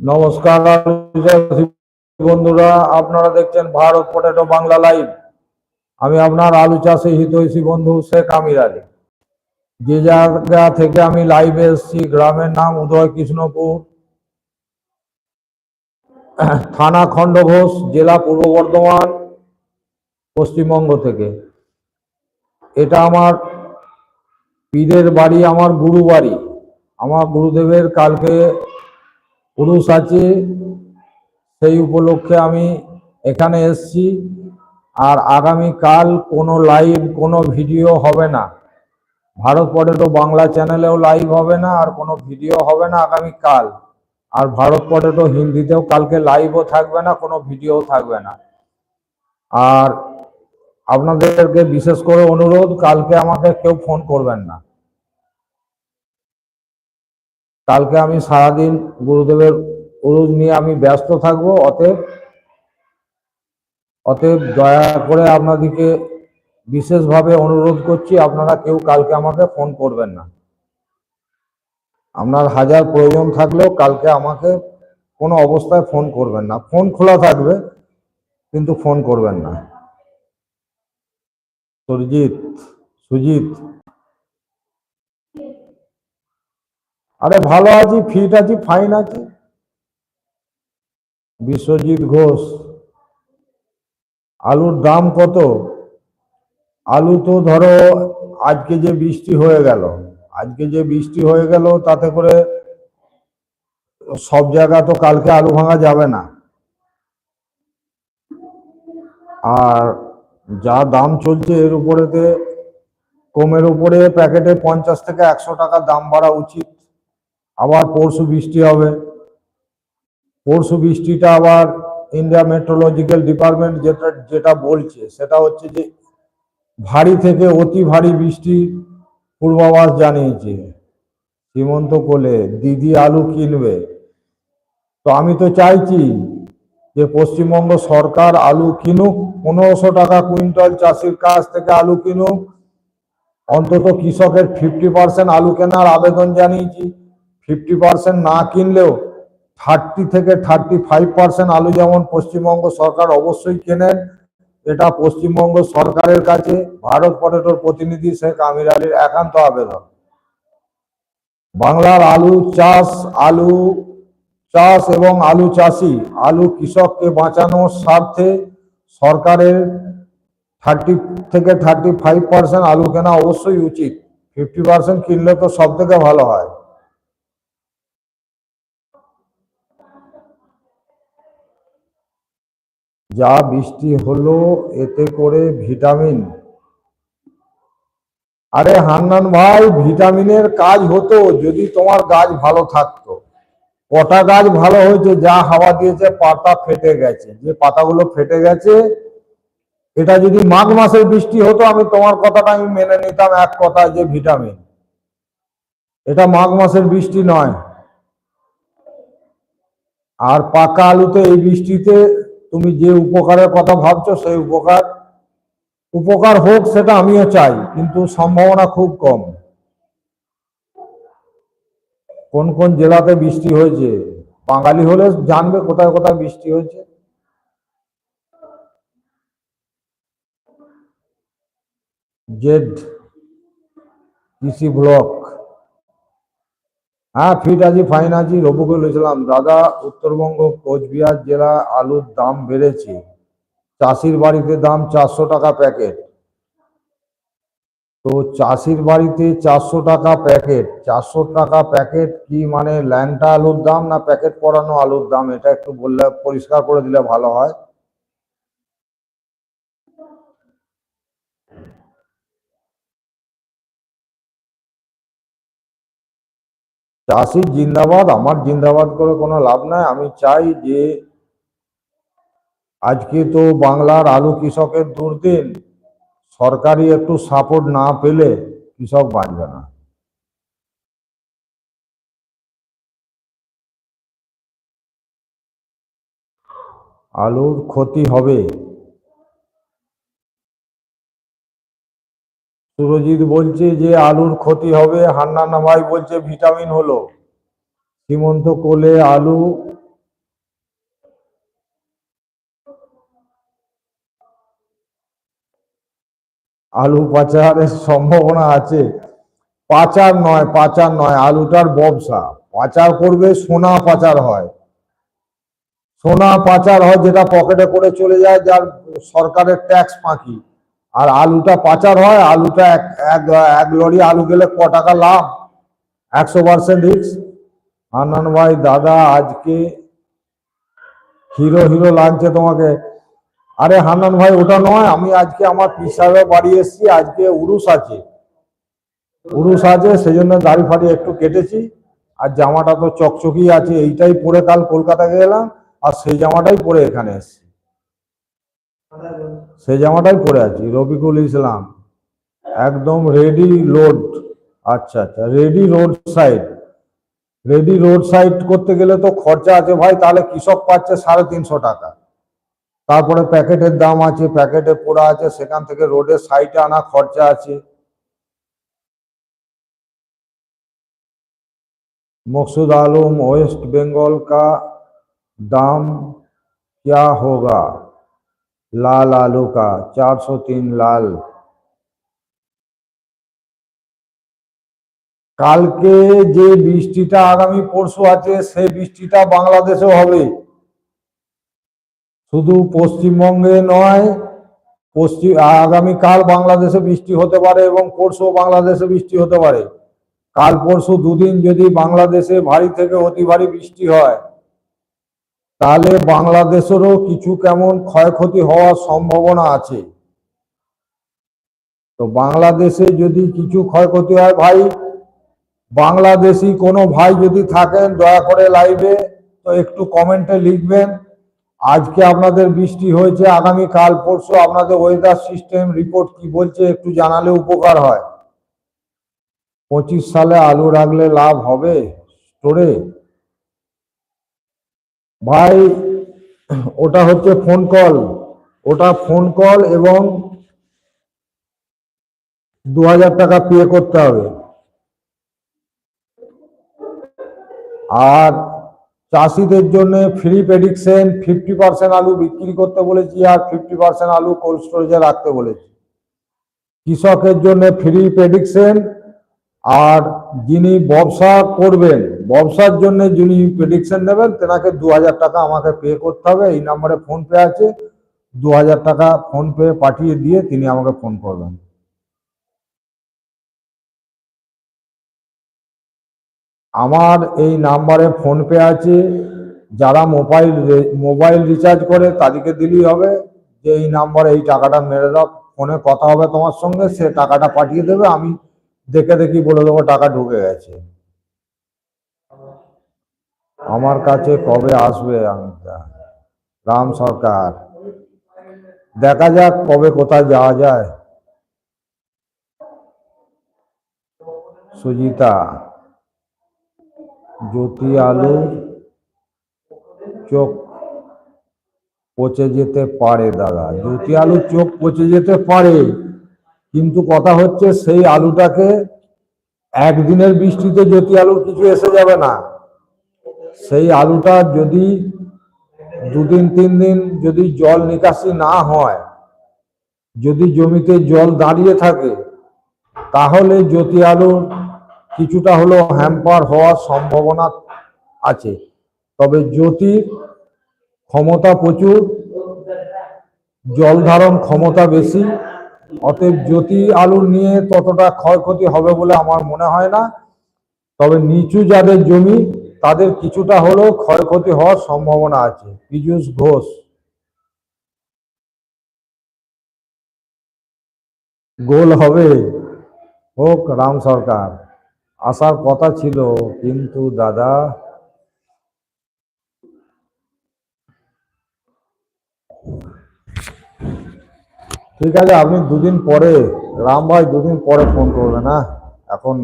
নমস্কার বন্ধুরা, আপনারা দেখছেন ভারত পটেটো বাংলা লাইভ। আমি আপনার আলু চাষে হিতৈষী বন্ধু শেখ আমির আলী। যে জায়গা থেকে আমি লাইভে এসেছি, গ্রামের নাম উদয় কৃষ্ণপুর থানা খণ্ডঘোষ, জেলা পূর্ব বর্ধমান, পশ্চিমবঙ্গ থেকে। এটা আমার পীরের বাড়ি, আমার গুরু বাড়ি আমার গুরুদেবের কালকে পুরুষ আছে সেই উপলক্ষে আমি এখানে এসছি। আর আগামী কাল কোনো লাইভ কোনো ভিডিও হবে না। ভারত পটেটো বাংলা চ্যানেলেও লাইভ হবে না, আর কোনো ভিডিও হবে না আগামী কাল আর ভারত পটেটো হিন্দিতেও কালকে লাইভও থাকবে না, কোনো ভিডিও থাকবে না। আর আপনাদেরকে বিশেষ করে অনুরোধ, কালকে আমাকে কেউ ফোন করবেন না। কালকে আমি সারাদিন গুরুদেবের উরুজ নিয়ে আমি ব্যস্ত থাকব, অতএব অতএব দয়া করে আপনাদেরকে বিশেষভাবে অনুরোধ করছি, আপনারা কেউ কালকে আমাকে ফোন করবেন না। আপনার হাজার প্রয়োজন থাকলেও কালকে আমাকে কোনো অবস্থায় ফোন করবেন না। ফোন খোলা থাকবে, কিন্তু ফোন করবেন না। সুরজিৎ সুজিত আরে ভালো আছি ফিট আছি ফাইন আছি। বিশ্বজিৎ ঘোষ, আলুর দাম কত? আলু তো ধরো আজকে যে বৃষ্টি হয়ে গেল, আজকে যে বৃষ্টি হয়ে গেল, তাতে করে সব জায়গা তো কালকে আলু ভাঙা যাবে না। আর যা দাম চলছে এর উপরেতে, কমের উপরে প্যাকেটে পঞ্চাশ থেকে একশো টাকা দাম বাড়া উচিত। আবার পরশু বৃষ্টি হবে। পরশু বৃষ্টিটা আবার ইন্ডিয়া মেট্রোলজিক্যাল ডিপার্টমেন্ট যেটা যেটা বলছে, সেটা হচ্ছে যে ভারী থেকে অতি ভারী বৃষ্টি পূর্বাভাস জানিয়েছে। সীমন্ত কোলে দিদি আলু কিনবে। তো আমি তো চাইছি যে পশ্চিমবঙ্গ সরকার আলু কিনুক, পনেরোশো টাকা কুইন্টাল চাষির কাছ থেকে আলু কিনুক। অন্তত কৃষকের ফিফটি পার্সেন্ট আলু কেনার আবেদন জানিয়েছি। ফিফটি পার্সেন্ট না কিনলেও থার্টি থেকে থার্টি ফাইভ পার্সেন্ট আলু যেমন পশ্চিমবঙ্গ সরকার অবশ্যই কেনেন, এটা পশ্চিমবঙ্গ সরকারের কাছে, ভারত পটেটোর প্রতিনিধি শেখ আমির আলীর একান্ত আবেদন। বাংলার আলু চাষ আলু চাষ এবং আলু চাষি, আলু কৃষককে বাঁচানোর স্বার্থে সরকারের থার্টি থেকে থার্টি ফাইভ পার্সেন্ট আলু কেনা অবশ্যই উচিত। ফিফটি পার্সেন্ট কিনলে তো সব থেকে ভালো হয়। যা বৃষ্টি হলো, এতে করে ভিটামিন। আরে হান্নান ভাই, ভিটামিনের কাজ হতো যদি তোমার গাছ ভালো থাকতো। কটা গাছ ভালো হয়েছে, যা হাওয়া দিয়েছে, পাতা ফেটে গেছে। যে পাতাগুলো ফেটে গেছে, এটা যদি মাঘ মাসের বৃষ্টি হতো, আমি তোমার কথাটা আমি মেনে নিতাম এক কথা, যে ভিটামিন। এটা মাঘ মাসের বৃষ্টি নয়। আর পাকা আলুতে এই বৃষ্টিতে তুমি যে উপকারের কথা ভাবছ সেই উপকার উপকার হোক সেটা আমিও চাই, কিন্তু সম্ভাবনা খুব কম। কোন কোন জেলাতে বৃষ্টি হয়েছে? বাঙালি হলে জানবে কোথায় কোথায় বৃষ্টি হয়েছে। জেড কৃষি ব্লক। হ্যাঁ ফিট আছি ফাইন আছি রবুকুল ইসলাম দাদা, উত্তরবঙ্গ, কোচবিহার জেলা আলুর দাম বেড়েছে। চাষির বাড়িতে দাম চারশো টাকা প্যাকেট। তো চাষির বাড়িতে চারশো টাকা প্যাকেট। চারশো টাকা প্যাকেট কি মানে ল্যাংটা আলুর দাম না প্যাকেট পরানো আলুর দাম? এটা একটু বললে, পরিষ্কার করে দিলে ভালো হয়। চাষি জিন্দাবাদ, আমার জিন্দাবাদ করে কোনো লাভ নাই। আমি চাই যে আজকে তো বাংলার আলু কৃষকের দুর্দিন, সরকারি একটু সাপোর্ট না পেলে কৃষক বাঁচবে না। আলুর ক্ষতি হবে। সুরজিৎ বলছে যে আলুর ক্ষতি হবে, হান্না নামাই বলছে ভিটামিন হলো। সীমন্ত কোলে আলু। আলু পাচারের সম্ভাবনা আছে। পাচার নয় পাচার নয়, আলুটার ব্যবসা। পাচার করবে, সোনা পাচার হয়। সোনা পাচার হয়, যেটা পকেটে করে চলে যায়, যার সরকারের ট্যাক্স ফাঁকি। আর আলুটা পাচার হয়, আলুটা এক এক লরি আলু গেলে ক টাকা লাভ? একশো পার্সেন্ট রিক্স আনন্দ ভাই, দাদা, আজকে হিরো হিরো লাগছে তোমাকে। আরে হান্নান ভাই, ওটা নয়, আমি আজকে আমার পিসাবে বাড়ি এসেছি, আজকে উরুস আছে। উরুস আছে সেই জন্য দাড়ি ফাড়ি একটু কেটেছি। আর জামাটা তো চকচকি আছে, এইটাই পরে কাল কলকাতা গেলাম, আর সেই জামাটাই পরে এখানে এসেছি। সেই জামাটাই পরে আছি রবিকুল ইসলাম একদম রেডি লোড আচ্ছা আচ্ছা ready road side ready road side করতে গেলে তো খরচা আছে ভাই তাহলে কৃষক পাচ্ছে সাড়ে তিনশো টাকা তারপরে প্যাকেটের দাম আছে প্যাকেটে পোড়া আছে সেখান থেকে রোডের সাইডে আনা খরচা আছে मकसूद आलम वेस्ट बंगाल का दाम क्या होगा लाल आलू का 403 लाल কালকে যে বৃষ্টিটা আগামী পরশু আছে সেই বৃষ্টিটা বাংলাদেশেও হবে শুধু পশ্চিমবঙ্গে নয় পশ্চিম আগামীকাল বাংলাদেশে বৃষ্টি হতে পারে এবং পরশু বাংলাদেশে বৃষ্টি হতে পারে কাল পরশু দুদিন যদি বাংলাদেশে ভারী থেকে অতি ভারী বৃষ্টি হয় তাহলে বাংলাদেশেরও কিছু কেমন ক্ষয়ক্ষতি হওয়ার সম্ভাবনা আছে? তো বাংলাদেশে যদি কিছু ক্ষয়ক্ষতি হয় ভাই, বাংলাদেশি কোনো ভাই যদি থাকেন, দয়া করে লাইভে তো একটু কমেন্টে লিখবেন। আজকে আপনাদের বৃষ্টি হয়েছে আগামী কাল পরশু আপনাদের ওয়েদার সিস্টেম রিপোর্ট কি বলছে একটু জানালে উপকার হয়। পঁচিশ সালে আলু রাখলে লাভ হবে? স্টোরে ভাই, ওটা হচ্ছে ফোন কল ওটা ফোন কল এবং দু হাজার টাকা পে করতে হবে। আর চাষিদের জন্য ফ্রি প্রেডিকশন ফিফটি পার্সেন্ট আলু বিক্রি করতে বলেছি আর ফিফটি পার্সেন্ট আলু কোল্ড স্টোরেজে রাখতে বলেছি। কৃষকের জন্য ফ্রি প্রেডিকশন আর যিনি ব্যবসা করবেন, ব্যবসার জন্য যিনি প্রেডিকশন নেবেন, তেনাকে দু হাজার টাকা আমাকে পে করতে হবে। এই নাম্বারে ফোন পে আছে। দু হাজার টাকা ফোন পে পাঠিয়ে দিয়ে তিনি আমাকে ফোন করবেন। আমার এই নাম্বারে ফোন পে আছে। যারা মোবাইল মোবাইল রিচার্জ করে, তাদেরকে দিলেই হবে। যে এই নাম্বারে এই টাকাটা মেরে দাও। ফোনে কথা হবে তোমার সঙ্গে, সে টাকাটা পাঠিয়ে দেবে। আমি দেখে দেখি বলে দেবো, টাকা ঢুকে গেছে। আমার কাছে কবে আসবে রাম সরকার। দেখা যাক কবে কোথায় যাওয়া যায়। সুজিতা জ্যোতি আলু চোখ পচে যেতে পারে, দাদা। জ্যোতি আলুর চোখ পচে যেতে পারে। কিন্তু কথা হচ্ছে সেই আলুটাকে একদিনের বৃষ্টিতে জ্যোতি আলুর কিছু এসে যাবে না, সেই আলুটা যদি দুদিন, তিন দিন যদি জল নিকাশি না হয়, যদি জমিতে জল দাঁড়িয়ে থাকে, তাহলে জ্যোতি আলুর কিছুটা হলেও হ্যাম্পার হওয়ার সম্ভাবনা আছে। তবে জ্যোতির ক্ষমতা প্রচুর, জল ধারণ ক্ষমতা বেশি অতএব জ্যোতি আলুর নিয়ে ততটা ক্ষয়ক্ষতি হবে বলে আমার মনে হয় না। তবে নিচু যাদের জমি, তাদের কিছুটা হলেও ক্ষয়ক্ষতি হওয়ার সম্ভাবনা আছে। পীযুষ ঘোষ। গোল হবে। হোক, রাম সরকার। আসার কথা ছিল, কিন্তু দাদা ঠিক আছে, আপনি দুদিন পরে, রাম ভাই দুদিন পরে ফোন করবেন হ্যাঁ এখন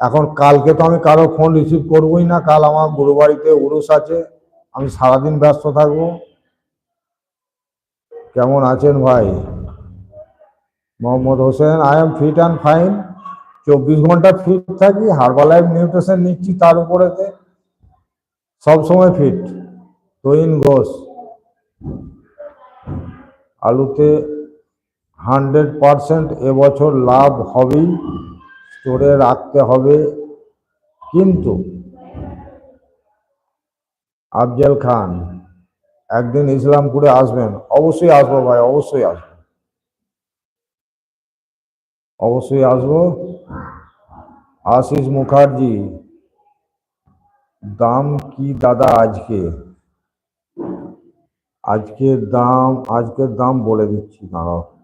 এখন কালকে তো আমি কারও ফোন রিসিভ করবোই না, কাল আমার গুরু বাড়িতে উরুস আছে, আমি সারাদিন ব্যস্ত থাকব। কেমন আছেন ভাই? Mohammad Hossain I am fit and fine চব্বিশ ঘণ্টা ফিট থাকি হার্বাল লাইফ নিউট্রিশন নিচ্ছি তার উপরেতে। সব সময় ফিট তৈন ঘোষ। আলুতে হান্ড্রেড পারসেন্ট এবছর লাভ হবেই, স্টোরে রাখতে হবে। কিন্তু আফজল খান, একদিন ইসলামপুরে আসবেন। অবশ্যই আসব ভাই, অবশ্যই আসব। অবশ্যই আসব। আশিস মুখার্জি, দাম কি দাদা আজকে? আজকের দাম আজকের দাম বলে দিচ্ছি, দাঁড়াও।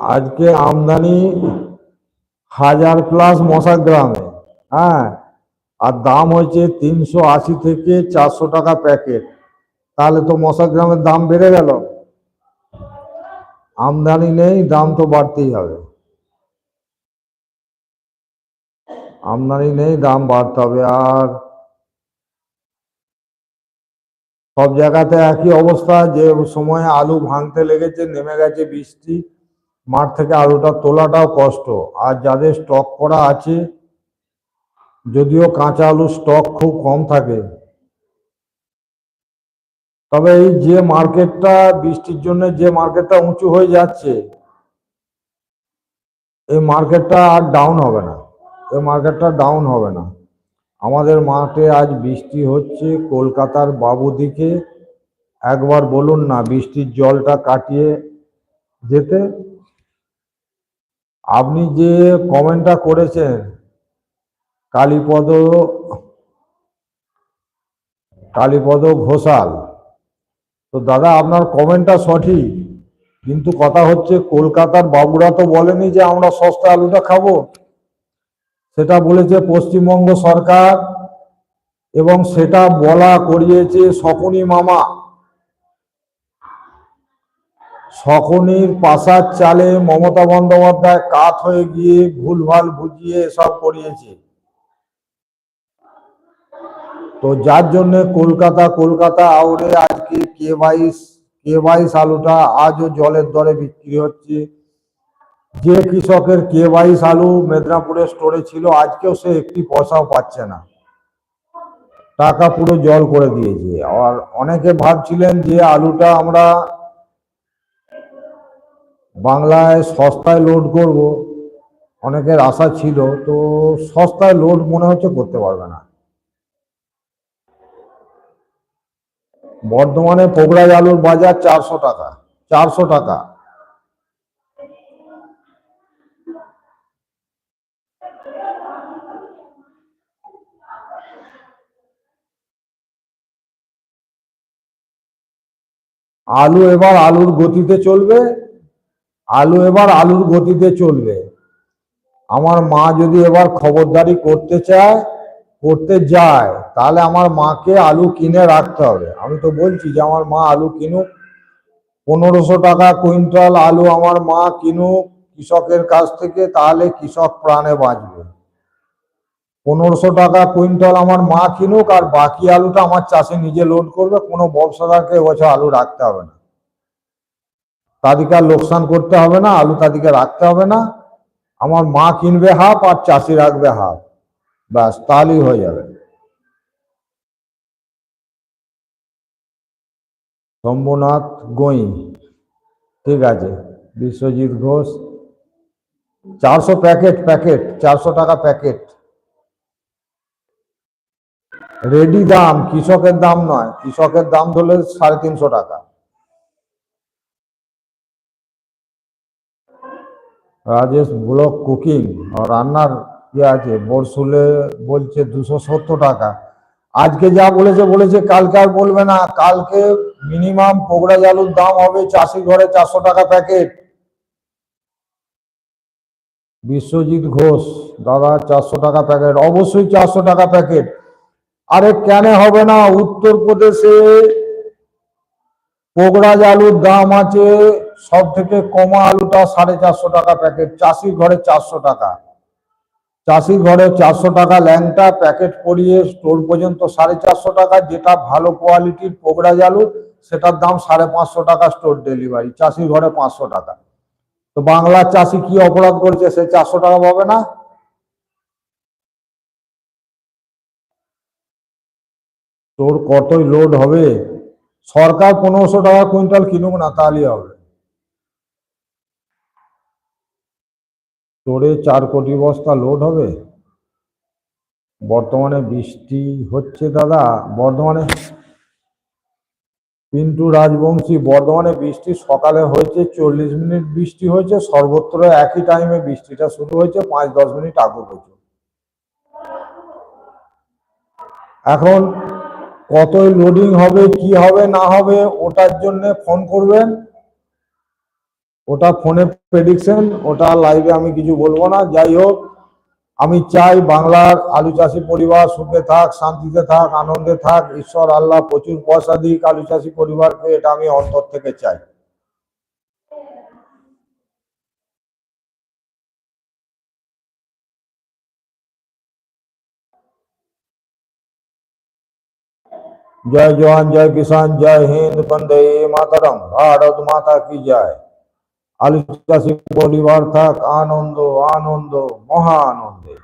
আজকে আমদানি হাজার প্লাস মশা গ্রামে হ্যাঁ আর দাম হয়েছে তিনশো আশি থেকে চারশো টাকা প্যাকেট। তাহলে তো মশা গ্রামের দাম বেড়ে গেল। আমদানি নেই, দাম তো বাড়তেই হবে। আমদানি নেই, দাম বাড়তে হবে। আর সব জায়গাতে একই অবস্থা, যে সময় আলু ভাঙতে লেগেছে, নেমে গেছে বৃষ্টি মাঠ থেকে আলুটা তোলাটাও কষ্ট। আর যাদের স্টক করা আছে, যদিও কাঁচা আলুর স্টক খুব কম থাকে। তবে এই যে মার্কেটটা, বৃষ্টির জন্য যে মার্কেটটা উঁচু হয়ে যাচ্ছে, এই মার্কেটটা আর ডাউন হবে না। এই মার্কেটটা ডাউন হবে না। আমাদের মাঠে আজ বৃষ্টি হচ্ছে কলকাতার বাবুদিকে একবার বলুন না বৃষ্টির জলটা কাটিয়ে যেতে আপনি যে কমেন্টটা করেছেন, কালীপদ কালীপদ ঘোষাল, তো দাদা আপনার কমেন্টটা সঠিক, কিন্তু কথা হচ্ছে কলকাতার বাবুরা তো বলেনি যে আমরা সস্তা আলুটা খাব। সেটা বলেছে পশ্চিমবঙ্গ সরকার এবং সেটা বলা করিয়েছে শকুনি মামা। শকুনির পাশার চালে মমতা বন্দ্যোপাধ্যায় কাত হয়ে গিয়ে ভুলভাল বুঝিয়ে সব করিয়েছে। তো যার জন্য কলকাতা কলকাতা আউরে আজকে কে বাইশ কে আলুটা আজও জলের দরে বিক্রি হচ্ছে। যে কৃষকের কে বাইশ আলু মেদিনীপুরের স্টোরে ছিল, আজকেও সে একটি পয়সাও পাচ্ছে না। টাকা পুরো জল করে দিয়েছে। আর অনেকে ভাবছিলেন যে আলুটা আমরা বাংলায় সস্তায় লোড করব, অনেকের আশা ছিল, তো সস্তায় লোড মনে হচ্ছে করতে পারবে না। বর্ধমানে পোগরাজ আলুর বাজার চারশো টাকা চারশো টাকা। আলু এবার আলুর গতিতে চলবে। আলু এবার আলুর গতিতে চলবে। আমার মা যদি এবার খবরদারি করতে চায়, করতে যায়, তাহলে আমার মাকে আলু কিনে রাখতে হবে। আমি তো বলছি যে আমার মা আলু কিনুক, পনেরোশো টাকা কুইন্টাল আলু আমার মা কিনুক কৃষকের কাছ থেকে, তাহলে কৃষক প্রাণে বাঁচবে। পনেরোশো টাকা কুইন্টাল আমার মা কিনুক, আর বাকি আলুটা আমার চাষে নিজে লোড করবে, কোনো ব্যবসাদারকে এবছর আলু রাখতে হবে না। তাদেরকে আর লোকসান করতে হবে না, আলু তাদেরকে রাখতে হবে না। আমার মা কিনবে হাফ আর চাষি রাখবে হাফ। ব্যাস, তাহলেই হয়ে যাবে। শম্ভুনাথ গোই, ঠিক আছে, বিশ্বজিৎ ঘোষ। চারশো প্যাকেট প্যাকেট, চারশো টাকা প্যাকেট। রেডি দাম, কৃষকের দাম নয়, কৃষকের দাম ধরলে সাড়ে তিনশো টাকা। রাজেশ ব্লক কুকিং রান্নার ইয়ে আছে বরসুলে বলছে দুশো সত্তর টাকা। আজকে যা বলেছে বলেছে কালকে আর বলবে না, কালকে মিনিমাম পোগড়া জালুর দাম হবে চাষি ঘরে চারশো টাকা প্যাকেট। বিশ্বজিৎ ঘোষ, দাদা চারশো টাকা প্যাকেট, অবশ্যই চারশো টাকা প্যাকেট। আরে কেন হবে না, উত্তরপ্রদেশে পোগড়াজ জালুর দাম আছে সব থেকে কমা আলুটা সাড়ে চারশো টাকা প্যাকেট চাষির ঘরে চারশো টাকা। চাষির ঘরে চারশো টাকা ল্যাংটা প্যাকেট করিয়ে স্টোর পর্যন্ত সাড়ে চারশো টাকা, যেটা ভালো কোয়ালিটির পোগড়াজ আলু সেটার দাম সাড়ে পাঁচশো টাকা স্টোর ডেলিভারি চাষির ঘরে পাঁচশো টাকা। তো বাংলার চাষি কি অপরাধ করছে, সে চারশো টাকা পাবে না? তোর কতই লোড হবে? সরকার পনেরোশো টাকা কুইন্টাল কিনুক না, তাহলেই হবে। তোরে চার কোটি বস্তা লোড হবে? বর্তমানে বৃষ্টি হচ্ছে দাদা, বর্ধমানে পিন্টু রাজবংশী, বর্ধমানে বৃষ্টি সকালে হয়েছে চল্লিশ মিনিট, বৃষ্টি হয়েছে সর্বত্র একই টাইমে বৃষ্টিটা শুরু হয়েছে পাঁচ দশ মিনিট আগে পর্যন্ত। এখন কতই লোডিং হবে, কি হবে না হবে, ওটার জন্য ফোন করবেন। ওটা ফোনে প্রেডিকশন ওটা লাইভে আমি কিছু বলব না। যাই হোক, আমি চাই বাংলার আলু চাষি পরিবার সুখে থাক, শান্তিতে থাক, আনন্দে থাক, ঈশ্বর, আল্লাহ প্রচুর পয়সা দিক আলু চাষি পরিবারকে, এটা আমি অন্তর থেকে চাই। জয় জওয়ান, জয় কিষান জয় হিন্দ বন্দে মাতারম, ভারত মাতা কি জয়? আলু চাষি থাক আনন্দ আনন্দ মহা আনন্দে।